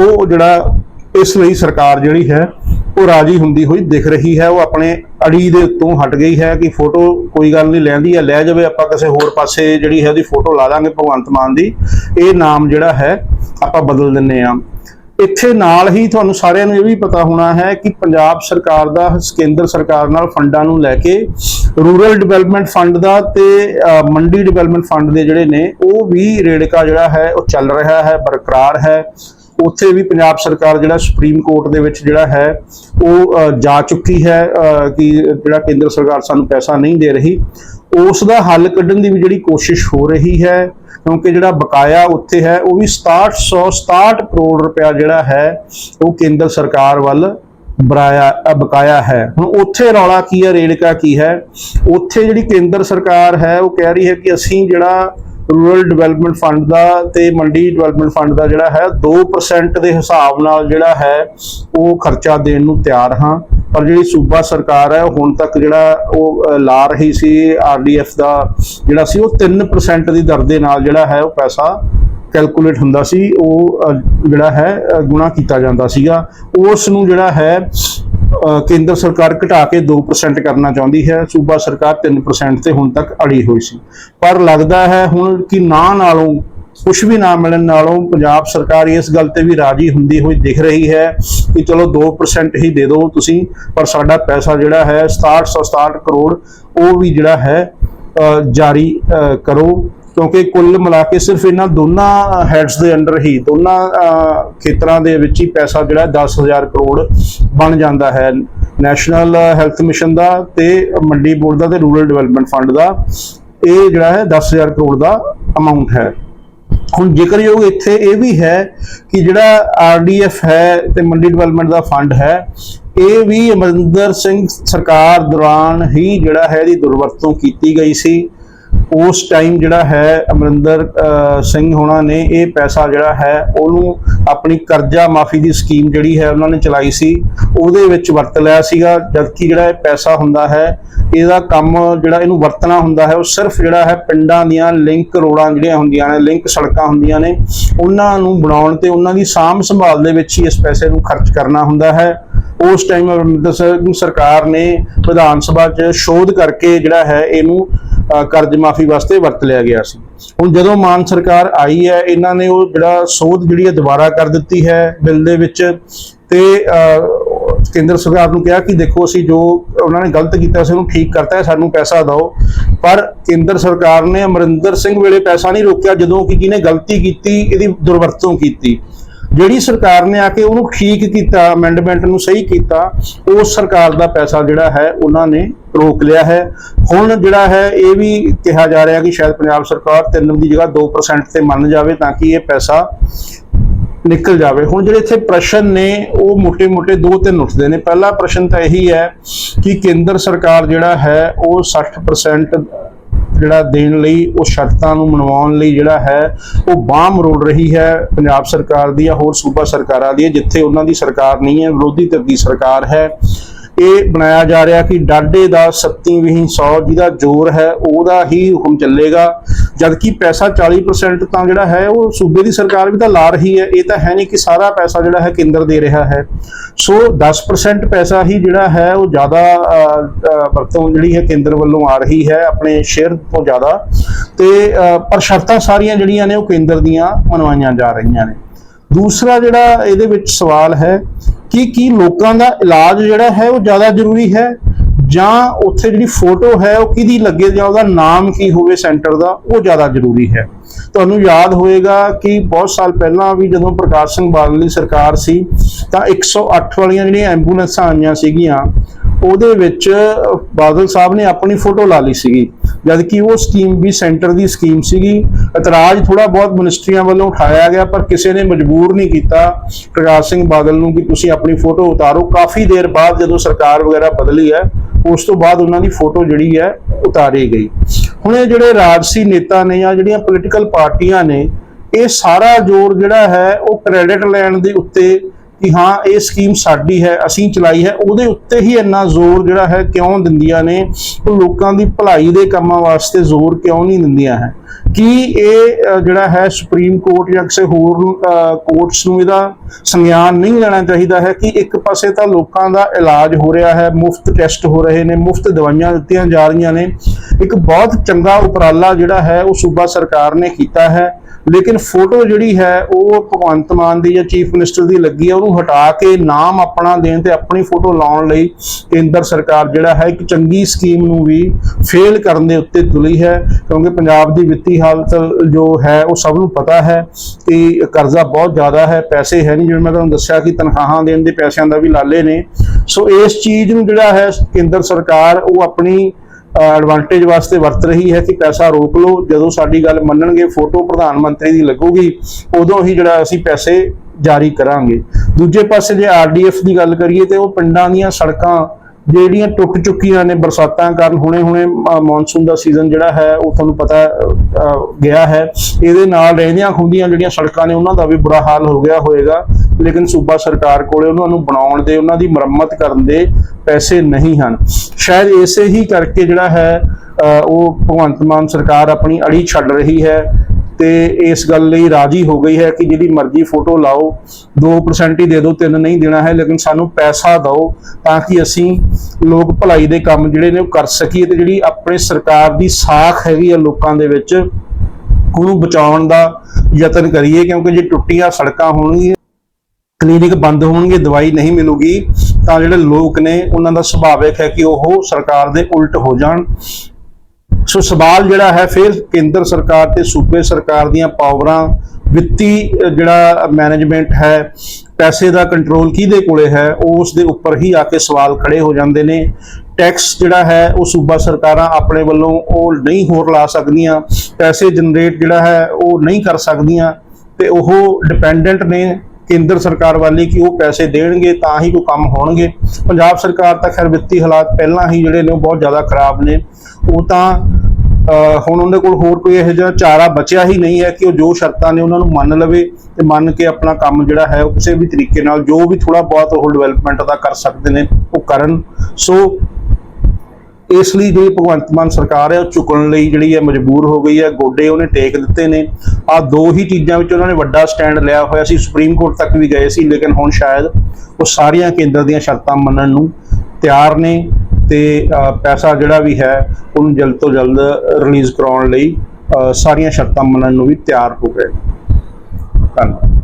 ਉਹ ਜਿਹੜਾ ਇਸ ਲਈ ਸਰਕਾਰ ਜਿਹੜੀ ਹੈ ਉਹ ਰਾਜੀ ਹੁੰਦੀ ਹੋਈ ਦਿਖ ਰਹੀ ਹੈ ਉਹ ਆਪਣੇ ਅੜੀ ਦੇ ਉੱਤੋਂ ਹਟ ਗਈ ਹੈ ਕਿ ਫੋਟੋ ਕੋਈ ਗੱਲ ਨਹੀਂ ਲੈਂਦੀ ਹੈ ਲੈ ਜਾਵੇ ਆਪਾਂ ਕਿਸੇ ਹੋਰ ਪਾਸੇ ਜਿਹੜੀ ਹੈ ਉਹਦੀ ਫੋਟੋ ਲਾ ਦਾਂਗੇ ਭਗਵੰਤ ਮਾਨ ਦੀ। ਇਹ ਨਾਮ ਜਿਹੜਾ ਹੈ ਆਪਾਂ ਬਦਲ ਦਿੰਨੇ ਆ ਇੱਥੇ ਨਾਲ ਹੀ ਤੁਹਾਨੂੰ ਸਾਰਿਆਂ ਨੂੰ ਇਹ ਵੀ ਪਤਾ ਹੋਣਾ ਹੈ ਕਿ ਪੰਜਾਬ ਸਰਕਾਰ ਦਾ ਕੇਂਦਰ ਸਰਕਾਰ ਨਾਲ ਫੰਡਾਂ ਨੂੰ ਲੈ ਕੇ ਰੂਰਲ ਡਿਵੈਲਪਮੈਂਟ ਫੰਡ ਦਾ ਤੇ ਅ, ਮੰਡੀ ਡਿਵੈਲਪਮੈਂਟ ਫੰਡ ਦੇ ਜਿਹੜੇ ਨੇ ਉਹ ਵੀ ਰੇੜਕਾ ਜਿਹੜਾ ਹੈ ਉਹ ਚੱਲ ਰਿਹਾ ਹੈ ਬਰਕਰਾਰ ਹੈ। ਉੱਥੇ ਵੀ ਪੰਜਾਬ ਸਰਕਾਰ ਜਿਹੜਾ ਸੁਪਰੀਮ ਕੋਰਟ ਦੇ ਵਿੱਚ ਜਿਹੜਾ ਹੈ, ਉਹ ਜਾ ਚੁੱਕੀ ਹੈ ਕਿ ਜਿਹੜਾ ਕੇਂਦਰ ਸਰਕਾਰ ਸਾਨੂੰ ਪੈਸਾ ਨਹੀਂ ਦੇ ਰਹੀ। ਉਸ ਦਾ ਹੱਲ ਕੱਢਣ ਦੀ ਵੀ ਜਿਹੜੀ ਕੋਸ਼ਿਸ਼ ਹੋ ਰਹੀ ਹੈ, ਕਿਉਂਕਿ ਜਿਹੜਾ ਬਕਾਇਆ ਉੱਥੇ ਹੈ, ਉਹ ਵੀ 6767 ਕਰੋੜ ਰੁਪਇਆ ਜਿਹੜਾ ਹੈ, ਉਹ ਕੇਂਦਰ ਸਰਕਾਰ ਵੱਲ ਬਰਾਇਆ ਬਕਾਇਆ ਹੈ। ਹੁਣ ਉੱਥੇ ਰੌਲਾ ਕੀ ਹੈ, ਰੇੜਕਾ ਕੀ ਹੈ? ਉੱਥੇ ਜਿਹੜੀ ਕੇਂਦਰ ਸਰਕਾਰ ਹੈ, ਉਹ ਕਹਿ ਰਹੀ ਹੈ ਕਿ ਅਸੀਂ ਜਿਹੜਾ ਰੂਰਲ ਡਿਵੈਲਪਮੈਂਟ ਫੰਡ ਦਾ ਤੇ ਮੰਡੀ ਡਿਵੈਲਪਮੈਂਟ ਫੰਡ ਦਾ ਜਿਹੜਾ ਹੈ 2% ਦੇ ਹਿਸਾਬ ਨਾਲ ਜਿਹੜਾ ਹੈ, ਉਹ ਖਰਚਾ ਦੇਣ ਨੂੰ ਤਿਆਰ ਹਾਂ। ਪਰ ਜਿਹੜੀ ਸੂਬਾ ਸਰਕਾਰ ਹੈ, ਹੁਣ ਤੱਕ ਜਿਹੜਾ ਉਹ ਲਾ ਰਹੀ ਸੀ ਆਰਡੀਐਫ ਦਾ ਜਿਹੜਾ ਸੀ, ਉਹ 3% ਦੀ ਦਰ ਦੇ ਨਾਲ ਜਿਹੜਾ ਹੈ, ਉਹ ਪੈਸਾ ਕੈਲਕੂਲੇਟ ਹੁੰਦਾ ਸੀ, ਉਹ ਜਿਹੜਾ ਹੈ ਗੁਣਾ ਕੀਤਾ ਜਾਂਦਾ ਸੀਗਾ। ਉਸ ਨੂੰ ਜਿਹੜਾ ਹੈ ਕੇਂਦਰ ਸਰਕਾਰ ਘਟਾ ਕੇ 2% ਕਰਨਾ ਚਾਹੁੰਦੀ ਹੈ। ਸੂਬਾ ਸਰਕਾਰ 3% ਤੇ ਹੁਣ ਤੱਕ ਅੜੀ ਹੋਈ ਸੀ। ਪਰ ਲੱਗਦਾ ਹੈ ਹੁਣ ਕਿ ਨਾ ਨਾਲੋਂ ਕੁਝ ਵੀ ਨਾ ਮਿਲਣ ਨਾਲੋਂ ਪੰਜਾਬ ਸਰਕਾਰ ਇਸ ਗੱਲ ਤੇ ਵੀ ਰਾਜੀ ਹੁੰਦੀ ਹੋਈ ਦਿਖ ਰਹੀ ਹੈ ਕਿ ਚਲੋ 2% ਹੀ ਦੇ ਦਿਓ ਤੁਸੀਂ, ਪਰ ਸਾਡਾ ਪੈਸਾ ਜਿਹੜਾ ਹੈ 6767 ਕਰੋੜ ਉਹ ਵੀ ਜਿਹੜਾ ਹੈ ਜਾਰੀ ਕਰੋ। ਕਿਉਂਕਿ ਕੁੱਲ ਮਿਲਾ ਕੇ ਸਿਰਫ ਇਹਨਾਂ ਦੋਨਾਂ ਹੈਡਸ ਦੇ ਅੰਡਰ ਹੀ, ਦੋਨਾਂ ਖੇਤਰਾਂ ਦੇ ਵਿੱਚ ਹੀ ਪੈਸਾ ਜਿਹੜਾ 10000 ਕਰੋੜ ਬਣ ਜਾਂਦਾ ਹੈ। ਨੈਸ਼ਨਲ ਹੈਲਥ ਮਿਸ਼ਨ ਦਾ ਤੇ ਮੰਡੀ ਬੋਰਡ ਦਾ ਤੇ ਰੂਰਲ ਡਿਵੈਲਪਮੈਂਟ ਫੰਡ ਦਾ ਇਹ ਜਿਹੜਾ ਹੈ 10000 ਕਰੋੜ ਦਾ ਅਮਾਉਂਟ ਹੈ। ਹੁਣ ਜ਼ਿਕਰਯੋਗ ਇੱਥੇ ਇਹ ਵੀ ਹੈ ਕਿ ਜਿਹੜਾ ਆਰਡੀਐਫ ਹੈ ਤੇ ਮੰਡੀ ਡਿਵੈਲਪਮੈਂਟ ਦਾ ਫੰਡ ਹੈ, ਇਹ ਵੀ ਅਮਰਿੰਦਰ ਸਿੰਘ ਸਰਕਾਰ ਦੌਰਾਨ ਹੀ ਜਿਹੜਾ ਹੈ ਇਹਦੀ ਦੁਰਵਰਤੋਂ ਕੀਤੀ ਗਈ ਸੀ। ਉਸ ਟਾਈਮ ਜਿਹੜਾ ਹੈ ਅਮਰਿੰਦਰ ਸਿੰਘ ਹੋਣਾ ਨੇ ਇਹ ਪੈਸਾ ਜਿਹੜਾ ਹੈ ਉਹਨੂੰ ਆਪਣੀ ਕਰਜ਼ਾ ਮਾਫੀ ਦੀ ਸਕੀਮ ਜਿਹੜੀ ਹੈ ਉਹਨਾਂ ਨੇ ਚਲਾਈ ਸੀ, ਉਹਦੇ ਵਿੱਚ ਵਰਤ ਲਿਆ ਸੀਗਾ, ਜਦਕਿ ਜਿਹੜਾ ਇਹ ਪੈਸਾ ਹੁੰਦਾ ਹੈ, ਇਹਦਾ ਕੰਮ ਜਿਹੜਾ ਇਹਨੂੰ ਵਰਤਣਾ ਹੁੰਦਾ ਹੈ, ਉਹ ਸਿਰਫ ਜਿਹੜਾ ਹੈ ਪਿੰਡਾਂ ਦੀਆਂ ਲਿੰਕ ਰੋਡਾਂ ਜਿਹੜੀਆਂ ਹੁੰਦੀਆਂ ਨੇ ਲਿੰਕ ਸੜਕਾਂ ਹੁੰਦੀਆਂ ਨੇ, ਉਹਨਾਂ ਨੂੰ ਬਣਾਉਣ ਤੇ ਉਹਨਾਂ ਦੀ ਸਾਂਭ ਸੰਭਾਲ ਦੇ ਵਿੱਚ ਹੀ ਇਸ ਪੈਸੇ ਨੂੰ ਖਰਚ ਕਰਨਾ ਹੁੰਦਾ ਹੈ। ਉਸ ਟਾਈਮ ਅਮਰਿੰਦਰ ਸਿੰਘ ਸਰਕਾਰ ਨੇ ਵਿਧਾਨ ਸਭਾ 'ਚ ਸ਼ੋਧ ਕਰਕੇ ਜਿਹੜਾ ਹੈ ਇਹਨੂੰ ਕਰਜ਼ ਮਾਫੀ ਵਾਸਤੇ ਵਰਤ ਲਿਆ ਗਿਆ ਸੀ। ਹੁਣ ਜਦੋਂ ਮਾਨ ਸਰਕਾਰ ਆਈ ਹੈ ਇਹਨਾਂ ਨੇ ਉਹ ਜਿਹੜਾ ਸੋਧ ਜਿਹੜੀ ਹੈ ਦੁਬਾਰਾ ਕਰ ਦਿੱਤੀ ਹੈ ਬਿੱਲ ਦੇ ਵਿੱਚ ਤੇ ਅ, ਕੇਂਦਰ ਸਰਕਾਰ ਨੂੰ ਕਿਹਾ ਕਿ ਦੇਖੋ ਅਸੀਂ ਜੋ ਉਹਨਾਂ ਨੇ ਗਲਤ ਕੀਤਾ ਸੀ ਉਹਨੂੰ ਠੀਕ ਕਰਤਾ ਹੈ ਸਾਨੂੰ ਪੈਸਾ ਦਿਓ। ਪਰ ਕੇਂਦਰ ਸਰਕਾਰ ਨੇ ਅਮਰਿੰਦਰ ਸਿੰਘ ਵੇਲੇ ਪੈਸਾ ਨਹੀਂ ਰੋਕਿਆ ਜਦੋਂ ਕਿ ਜਿਹਨੇ ਗਲਤੀ ਕੀਤੀ ਇਹਦੀ ਦੁਰਵਰਤੋਂ ਕੀਤੀ। ਜਿਹੜੀ ਸਰਕਾਰ ਨੇ ਆ ਕੇ ਉਹਨੂੰ ਠੀਕ ਕੀਤਾ ਅਮੈਂਡਮੈਂਟ ਨੂੰ ਸਹੀ ਕੀਤਾ ਉਸ ਸਰਕਾਰ ਦਾ ਪੈਸਾ ਜਿਹੜਾ ਹੈ, ਉਹਨਾਂ ਨੇ ਰੋਕ ਲਿਆ ਹੈ। ਹੁਣ ਜਿਹੜਾ ਹੈ, ਇਹ ਵੀ ਕਿਹਾ ਜਾ ਰਿਹਾ ਕਿ ਸ਼ਾਇਦ ਪੰਜਾਬ ਸਰਕਾਰ 3 ਦੀ ਜਗ੍ਹਾ 2% ਤੇ ਮੰਨ ਜਾਵੇ ਤਾਂ ਕਿ ਇਹ ਪੈਸਾ ਨਿਕਲ ਜਾਵੇ। ਹੁਣ ਜਿਹੜੇ ਇੱਥੇ ਪ੍ਰਸ਼ਨ ਨੇ, ਉਹ ਮੋٹے-ਮੋٹے ਦੋ ਤਿੰਨ ਉੱਠਦੇ ਨੇ। ਪਹਿਲਾ ਪ੍ਰਸ਼ਨ ਤਾਂ ਇਹੀ ਹੈ ਕਿ ਕੇਂਦਰ ਸਰਕਾਰ ਜਿਹੜਾ ਹੈ, ਉਹ 60% ਜਿਹੜਾ ਦੇਣ ਲਈ, ਉਹ ਸ਼ਰਤਾਂ ਨੂੰ ਮਨਵਾਉਣ ਲਈ ਜਿਹੜਾ ਹੈ, ਉਹ ਬਾਹ ਮਰੋੜ ਰਹੀ ਹੈ ਪੰਜਾਬ ਸਰਕਾਰ ਦੀ ਜਾਂ ਹੋਰ ਸੂਬਾ ਸਰਕਾਰਾਂ ਦੀ, ਜਿੱਥੇ ਉਹਨਾਂ ਦੀ ਸਰਕਾਰ ਨਹੀਂ ਹੈ, ਵਿਰੋਧੀ ਧਿਰ ਦੀ ਸਰਕਾਰ ਹੈ। ਇਹ ਬਣਾਇਆ ਜਾ ਰਿਹਾ ਕਿ ਡਾਡੇ ਦਾ ਸੱਤੀ ਵਿਹੀ 100 ਜਿਹਦਾ ਜ਼ੋਰ ਹੈ ਉਹਦਾ ਹੀ ਹੁਕਮ ਚੱਲੇਗਾ। ਜਦਕਿ ਪੈਸਾ 40% ਤਾਂ ਜਿਹੜਾ ਹੈ ਉਹ ਸੂਬੇ ਦੀ ਸਰਕਾਰ ਵੀ ਤਾਂ ਲਾ ਰਹੀ ਹੈ। ਇਹ ਤਾਂ ਹੈ ਨਹੀਂ ਕਿ ਸਾਰਾ ਪੈਸਾ ਜਿਹੜਾ ਹੈ ਕੇਂਦਰ ਦੇ ਰਿਹਾ ਹੈ। ਸੋ 10% ਪੈਸਾ ਹੀ ਜਿਹੜਾ ਹੈ ਉਹ ਜ਼ਿਆਦਾ ਵਰਤੋਂ ਜਿਹੜੀ ਹੈ ਕੇਂਦਰ ਵੱਲੋਂ ਆ ਰਹੀ ਹੈ ਆਪਣੇ ਸ਼ੇਅਰ ਤੋਂ ਜ਼ਿਆਦਾ। ਤੇ ਅ, ਪਰ ਸ਼ਰਤਾਂ ਸਾਰੀਆਂ ਜਿਹੜੀਆਂ ਨੇ ਉਹ ਕੇਂਦਰ ਦੀਆਂ ਮਨਵਾਈਆਂ ਜਾ ਰਹੀਆਂ ਨੇ। ਦੂਸਰਾ ਜਿਹੜਾ ਇਹਦੇ ਵਿੱਚ ਸਵਾਲ ਹੈ ਕਿ ਕੀ ਲੋਕਾਂ ਦਾ ਇਲਾਜ ਜਿਹੜਾ ਹੈ ਉਹ ਜ਼ਿਆਦਾ ਜ਼ਰੂਰੀ ਹੈ? ਜਾਂ ਉੱਥੇ ਜਿਹੜੀ ਫੋਟੋ ਹੈ ਉਹ ਕਿਹਦੀ ਲੱਗੇ ਜਾਂ ਉਹਦਾ ਨਾਮ ਕੀ ਹੋਵੇ ਸੈਂਟਰ ਦਾ, ਉਹ ਜ਼ਿਆਦਾ ਜ਼ਰੂਰੀ ਹੈ। ਤੁਹਾਨੂੰ ਯਾਦ ਹੋਏਗਾ ਕਿ ਬਹੁਤ ਸਾਲ ਪਹਿਲਾਂ ਵੀ ਜਦੋਂ ਪ੍ਰਕਾਸ਼ ਸਿੰਘ ਬਾਦਲ ਦੀ ਸਰਕਾਰ ਸੀ, ਤਾਂ 108 ਵਾਲੀਆਂ ਜਿਹੜੀਆਂ ਐਂਬੂਲੈਂਸਾਂ ਆਈਆਂ ਸੀਗੀਆਂ, ਉਹਦੇ ਵਿੱਚ ਬਾਦਲ ਸਾਹਿਬ ਨੇ ਆਪਣੀ ਫੋਟੋ ਲਾ ਲਈ ਸੀਗੀ। ਜਦ ਕਿ ਉਹ ਸਕੀਮ ਵੀ ਸੈਂਟਰ ਦੀ ਸਕੀਮ ਸੀਗੀ। ਇਤਰਾਜ਼ ਥੋੜਾ ਬਹੁਤ ਮਿਨਿਸਟਰੀਆਂ ਵੱਲੋਂ ਉਠਾਇਆ ਗਿਆ, ਪਰ ਕਿਸੇ ਨੇ ਮਜਬੂਰ ਨਹੀਂ ਕੀਤਾ ਪ੍ਰਕਾਸ਼ ਸਿੰਘ ਬਾਦਲ ਨੂੰ ਕਿ ਤੁਸੀਂ ਆਪਣੀ ਫੋਟੋ ਉਤਾਰੋ। ਕਾਫੀ ਦੇਰ ਬਾਅਦ ਜਦੋਂ ਸਰਕਾਰ ਵਗੈਰਾ ਬਦਲੀ ਹੈ, ਉਸ ਤੋਂ ਬਾਅਦ ਉਹਨਾਂ ਦੀ ਫੋਟੋ ਜਿਹੜੀ ਹੈ, ਉਤਾਰੀ ਗਈ। ਹੁਣ ਇਹ ਜਿਹੜੇ ਰਾਜਸੀ ਨੇਤਾ ਨੇ ਜਾਂ ਜਿਹੜੀਆਂ ਪੋਲੀਟੀਕਲ ਪਾਰਟੀਆਂ ਨੇ, ਇਹ ਸਾਰਾ ਜ਼ੋਰ ਜਿਹੜਾ ਹੈ, ਉਹ ਕ੍ਰੈਡਿਟ ਲੈਣ ਦੇ ਉੱਤੇ ਕਿ ਹਾਂ, ਇਹ ਸਕੀਮ ਸਾਡੀ ਹੈ, ਅਸੀਂ ਚਲਾਈ ਹੈ, ਉਹਦੇ ਉੱਤੇ ਹੀ ਇੰਨਾ ਜ਼ੋਰ ਜਿਹੜਾ ਹੈ ਕਿਉਂ ਦਿੰਦੀਆਂ ਨੇ? ਉਹ ਲੋਕਾਂ ਦੀ ਭਲਾਈ ਦੇ ਕੰਮਾਂ ਵਾਸਤੇ ਜ਼ੋਰ ਕਿਉਂ ਨਹੀਂ ਦਿੰਦੀਆਂ ਹੈ? ਕੀ ਇਹ ਜਿਹੜਾ ਹੈ ਸੁਪਰੀਮ ਕੋਰਟ ਜਾਂ ਕਿਸੇ ਹੋਰ ਕੋਰਟਸ ਨੂੰ ਇਹਦਾ ਸੰਗਿਆਨ ਨਹੀਂ ਲੈਣਾ ਚਾਹੀਦਾ ਹੈ ਕਿ ਇੱਕ ਪਾਸੇ ਤਾਂ ਲੋਕਾਂ ਦਾ ਇਲਾਜ ਹੋ ਰਿਹਾ ਹੈ, ਮੁਫਤ ਟੈਸਟ ਹੋ ਰਹੇ ਨੇ, ਮੁਫਤ ਦਵਾਈਆਂ ਦਿੱਤੀਆਂ ਜਾ ਰਹੀਆਂ ਨੇ। ਇੱਕ ਬਹੁਤ ਚੰਗਾ ਉਪਰਾਲਾ ਜਿਹੜਾ ਹੈ ਉਹ ਸੂਬਾ ਸਰਕਾਰ ਨੇ ਕੀਤਾ ਹੈ। ਲੇਕਿਨ ਫੋਟੋ ਜਿਹੜੀ ਹੈ ਉਹ ਭਗਵੰਤ ਮਾਨ ਦੀ ਜਾਂ ਚੀਫ ਮਿਨਿਸਟਰ ਦੀ ਲੱਗੀ ਹੈ, ਉਹਨੂੰ ਹਟਾ ਕੇ ਨਾਮ ਆਪਣਾ ਦੇਣ ਤੇ ਆਪਣੀ ਫੋਟੋ ਲਾਉਣ ਲਈ ਕੇਂਦਰ ਸਰਕਾਰ ਜਿਹੜਾ ਹੈ ਇੱਕ ਚੰਗੀ ਸਕੀਮ ਨੂੰ ਵੀ ਫੇਲ ਕਰਨ ਦੇ ਉੱਤੇ ਤੁਲੀ ਹੈ। ਕਿਉਂਕਿ ਪੰਜਾਬ ਦੀ ਵਿੱਤੀ ਹਾਲਤ ਜੋ ਹੈ, ਉਹ ਸਭ ਨੂੰ ਪਤਾ ਹੈ ਕਿ ਕਰਜ਼ਾ ਬਹੁਤ ਜ਼ਿਆਦਾ ਹੈ, ਪੈਸੇ ਹੈ ਨਹੀਂ। ਜਿਵੇਂ ਮੈਂ ਤੁਹਾਨੂੰ ਦੱਸਿਆ ਕਿ ਤਨਖਾਹਾਂ ਦੇਣ ਦੇ ਪੈਸਿਆਂ ਦਾ ਵੀ ਲਾਲੇ ਨੇ। ਸੋ ਇਸ ਚੀਜ਼ ਨੂੰ ਜਿਹੜਾ ਹੈ, ਕੇਂਦਰ ਸਰਕਾਰ ਉਹ ਆਪਣੀ ਐਡਵਾਂਟੇਜ ਵਾਸਤੇ ਵਰਤ ਰਹੀ ਹੈ ਕਿ ਪੈਸਾ ਰੋਕ ਲਓ। ਜਦੋਂ ਸਾਡੀ ਗੱਲ ਮੰਨਣਗੇ, ਫੋਟੋ ਪ੍ਰਧਾਨ ਮੰਤਰੀ ਦੀ ਲੱਗੂਗੀ, ਉਦੋਂ ਹੀ ਜਿਹੜਾ ਅਸੀਂ ਪੈਸੇ ਜਾਰੀ ਕਰਾਂਗੇ। ਦੂਜੇ ਪਾਸੇ ਜੇ ਆਰਡੀਐਫ ਦੀ ਗੱਲ ਕਰੀਏ ਤੇ ਉਹ ਪਿੰਡਾਂ ਦੀਆਂ ਸੜਕਾਂ ਜਿਹੜੀਆਂ ਟੁੱਟ ਚੁੱਕੀਆਂ ਨੇ ਬਰਸਾਤਾਂ ਕਾਰਨ ਹੁਣੇ-ਹੁਣੇ ਮੌਨਸੂਨ ਦਾ ਸੀਜ਼ਨ ਜਿਹੜਾ ਹੈ ਉਹ ਤੁਹਾਨੂੰ ਪਤਾ ਗਿਆ ਹੈ। ਇਹਦੇ ਨਾਲ ਰਹਿੰਦੀਆਂ ਖੁੰਦੀਆਂ ਜਿਹੜੀਆਂ ਸੜਕਾਂ ਨੇ ਉਹਨਾਂ ਦਾ ਵੀ ਬੁਰਾ ਹਾਲ ਹੋ ਗਿਆ ਹੋਏਗਾ। ਲੇਕਿਨ ਸੂਬਾ ਸਰਕਾਰ ਕੋਲੇ ਉਹਨਾਂ ਨੂੰ ਬਣਾਉਣ ਦੇ ਉਹਨਾਂ ਦੀ ਮੁਰੰਮਤ ਕਰਨ ਦੇ ਪੈਸੇ ਨਹੀਂ ਹਨ। ਸ਼ਾਇਦ ਇਸੇ ਹੀ ਕਰਕੇ ਜਿਹੜਾ ਹੈ ਅ, ਉਹ ਭਗਵੰਤ ਮਾਨ ਸਰਕਾਰ ਆਪਣੀ ਅੜੀ ਛੱਡ ਰਹੀ ਹੈ। ਤੇ ਇਸ ਗੱਲ ਲਈ ਰਾਜੀ ਹੋ ਗਈ ਹੈ ਕਿ ਜਿਹੜੀ ਮਰਜ਼ੀ ਫੋਟੋ ਲਾਓ 2% ਹੀ ਦੇ ਦਿਓ, ਤਿੰਨ ਨਹੀਂ ਦੇਣਾ ਹੈ, ਲੇਕਿਨ ਸਾਨੂੰ ਪੈਸਾ ਦਿਓ ਤਾਂ ਕਿ ਅਸੀਂ ਲੋਕ ਭਲਾਈ ਦੇ ਕੰਮ ਜਿਹੜੇ ਨੇ ਉਹ ਕਰ ਸਕੀਏ ਤੇ ਜਿਹੜੀ ਆਪਣੇ ਸਰਕਾਰ ਦੀ ਸਾਖ ਹੈਗੀ ਆ ਲੋਕਾਂ ਦੇ ਵਿੱਚ, ਉਹਨੂੰ ਬਚਾਉਣ ਦਾ ਯਤਨ ਕਰੀਏ, ਕਿਉਂਕਿ ਜੇ ਟੁੱਟੀਆਂ ਸੜਕਾਂ ਹੋਣਗੀਆਂ, ਕਲੀਨਿਕ ਬੰਦ ਹੋਣਗੇ, ਦਵਾਈ ਨਹੀਂ ਮਿਲੂਗੀ, ਤਾਂ ਜਿਹੜੇ ਲੋਕ ਨੇ ਉਹਨਾਂ ਦਾ ਸੁਭਾਵਿਕ ਹੈ ਕਿ ਉਹ ਸਰਕਾਰ ਦੇ ਉਲਟ ਹੋ ਜਾਣ। ਸੋ ਸਵਾਲ ਜਿਹੜਾ ਹੈ ਫਿਰ ਕੇਂਦਰ ਸਰਕਾਰ ਤੇ ਸੂਬੇ ਸਰਕਾਰ ਦੀਆਂ ਪਾਵਰਾਂ, ਵਿੱਤੀ ਜਿਹੜਾ ਮੈਨੇਜਮੈਂਟ ਹੈ, ਪੈਸੇ ਦਾ ਕੰਟਰੋਲ ਕਿਹਦੇ ਕੋਲੇ ਹੈ ਉਸ ਦੇ ਉੱਪਰ ਹੀ ਆ ਕੇ ਸਵਾਲ ਖੜੇ ਹੋ ਜਾਂਦੇ ਨੇ। ਟੈਕਸ ਜਿਹੜਾ ਹੈ, ਉਹ ਸੂਬਾ ਸਰਕਾਰਾਂ ਆਪਣੇ ਵੱਲੋਂ ਉਹ ਨਹੀਂ ਹੋਰ ਲਾ ਸਕਦੀਆਂ, ਪੈਸੇ ਜਨਰੇਟ ਜਿਹੜਾ ਹੈ, ਉਹ ਨਹੀਂ ਕਰ ਸਕਦੀਆਂ ਤੇ ਉਹ ਡਿਪੈਂਡੈਂਟ ਨੇ। ਕੇਂਦਰ ਸਰਕਾਰ ਵਾਲੀ ਕਿ ਉਹ ਪੈਸੇ ਦੇਣਗੇ ਤਾਂ ਹੀ ਕੋਈ ਕੰਮ ਹੋਣਗੇ। ਪੰਜਾਬ ਸਰਕਾਰ ਤਾਂ ਖੈਰ ਵਿੱਤੀ ਹਾਲਾਤ ਪਹਿਲਾਂ ਹੀ ਜਿਹੜੇ ਨੇ ਉਹ ਬਹੁਤ ਜ਼ਿਆਦਾ ਖਰਾਬ ਨੇ। ਉਹ ਤਾਂ ਹੁਣ ਉਹਦੇ ਕੋਲ ਹੋਰ ਕੋਈ ਇਹੋ ਜਿਹਾ ਚਾਰਾ ਬਚਿਆ ਹੀ ਨਹੀਂ ਹੈ ਕਿ ਉਹ ਜੋ ਸ਼ਰਤਾਂ ਨੇ ਉਹਨਾਂ ਨੂੰ ਮੰਨ ਲਵੇ ਤੇ ਮੰਨ ਕੇ ਆਪਣਾ ਕੰਮ ਜਿਹੜਾ ਹੈ ਉਹ ਕਿਸੇ ਵੀ ਤਰੀਕੇ ਨਾਲ ਜੋ ਵੀ ਥੋੜਾ ਬਹੁਤ ਉਹ ਡਿਵੈਲਪਮੈਂਟ ਦਾ ਕਰ ਸਕਦੇ ਨੇ, ਉਹ ਕਰਨ। ਸੋ ਇਸ ਲਈ ਜਿਹੜੀ ਭਗਵੰਤ ਮਾਨ ਸਰਕਾਰ ਹੈ, ਉਹ ਚੁੱਕਣ ਲਈ ਜਿਹੜੀ ਹੈ ਮਜਬੂਰ ਹੋ ਗਈ ਹੈ। ਗੋਡੇ ਉਹਨੇ ਟੇਕ ਦਿੱਤੇ ਨੇ। ਆ ਦੋ ਹੀ ਚੀਜ਼ਾਂ ਵਿੱਚ ਉਹਨਾਂ ਨੇ ਵੱਡਾ ਸਟੈਂਡ ਲਿਆ ਹੋਇਆ ਸੀ। ਸੁਪਰੀਮ ਕੋਰਟ ਤੱਕ ਵੀ ਗਏ ਸੀ, ਲੇਕਿਨ ਹੁਣ ਸ਼ਾਇਦ ਉਹ ਸਾਰੀਆਂ ਕੇਂਦਰ ਦੀਆਂ ਸ਼ਰਤਾਂ ਮੰਨਣ ਨੂੰ ਤਿਆਰ ਨੇ ਤੇ ਪੈਸਾ ਜਿਹੜਾ ਵੀ ਹੈ, ਉਹਨੂੰ ਜਲਦ ਤੋਂ ਜਲਦ ਰਿਲੀਜ਼ ਕਰਾਉਣ ਲਈ ਸਾਰੀਆਂ ਸ਼ਰਤਾਂ ਮੰਨਣ ਨੂੰ ਵੀ ਤਿਆਰ ਹੋ ਗਏ ਨੇ। ਧੰਨਵਾਦ।